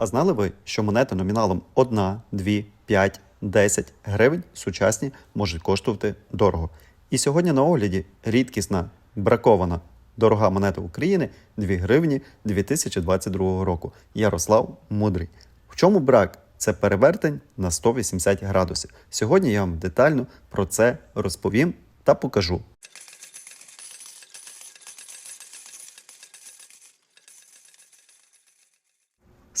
А знали ви, що монети номіналом 1, 2, 5, 10 гривень сучасні можуть коштувати дорого? І сьогодні на огляді рідкісна, бракована, дорога монета України 2 гривні 2022 року. Ярослав Мудрий. В чому брак? Це перевертень на 180 градусів. Сьогодні я вам детально про це розповім та покажу.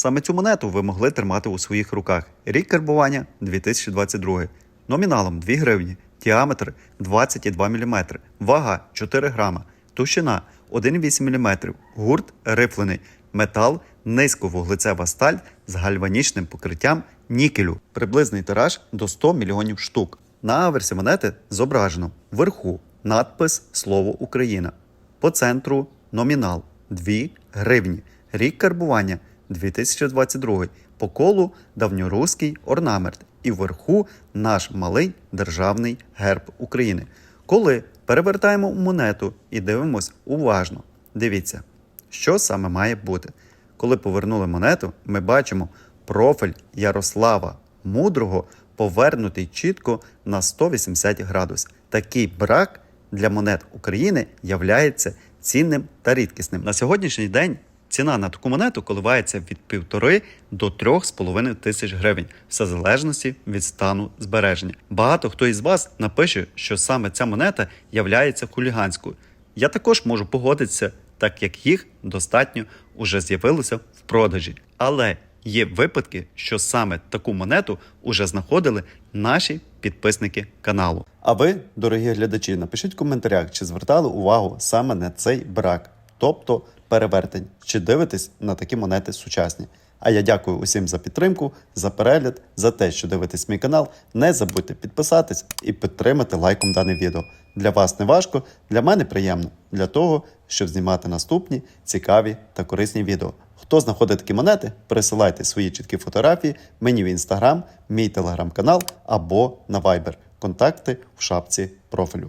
Саме цю монету ви могли тримати у своїх руках. Рік карбування 2022. Номіналом 2 гривні, діаметр 22 мм, вага 4 грама, товщина 1,8 мм, гурт рифлений, метал низьковуглецева сталь з гальванічним покриттям нікелю, приблизний тираж до 100 мільйонів штук. На аверсі монети зображено вверху надпис Слово Україна. По центру номінал 2 гривні. Рік карбування 2022. По колу давньоруський орнамент. І вверху наш малий державний герб України. Коли перевертаємо монету і дивимось уважно, дивіться, що саме має бути. Коли повернули монету, ми бачимо профіль Ярослава Мудрого повернутий чітко на 180 градусів. Такий брак для монет України являється цінним та рідкісним. На сьогоднішній день ціна на таку монету коливається від півтори до трьох з половиною тисяч гривень, все залежності від стану збереження. Багато хто із вас напише, що саме ця монета являється хуліганською. Я також можу погодитися, так як їх достатньо уже з'явилося в продажі. Але є випадки, що саме таку монету уже знаходили наші підписники каналу. А ви, дорогі глядачі, напишіть в коментарях, чи звертали увагу саме на цей брак, тобто перевертень, чи дивитесь на такі монети сучасні. А я дякую усім за підтримку, за перегляд, за те, що дивитесь мій канал. Не забудьте підписатись і підтримати лайком дане відео. Для вас не важко, для мене приємно, для того, щоб знімати наступні цікаві та корисні відео. Хто знаходить такі монети, присилайте свої чіткі фотографії мені в інстаграм, мій телеграм-канал або на Viber. Контакти в шапці профілю.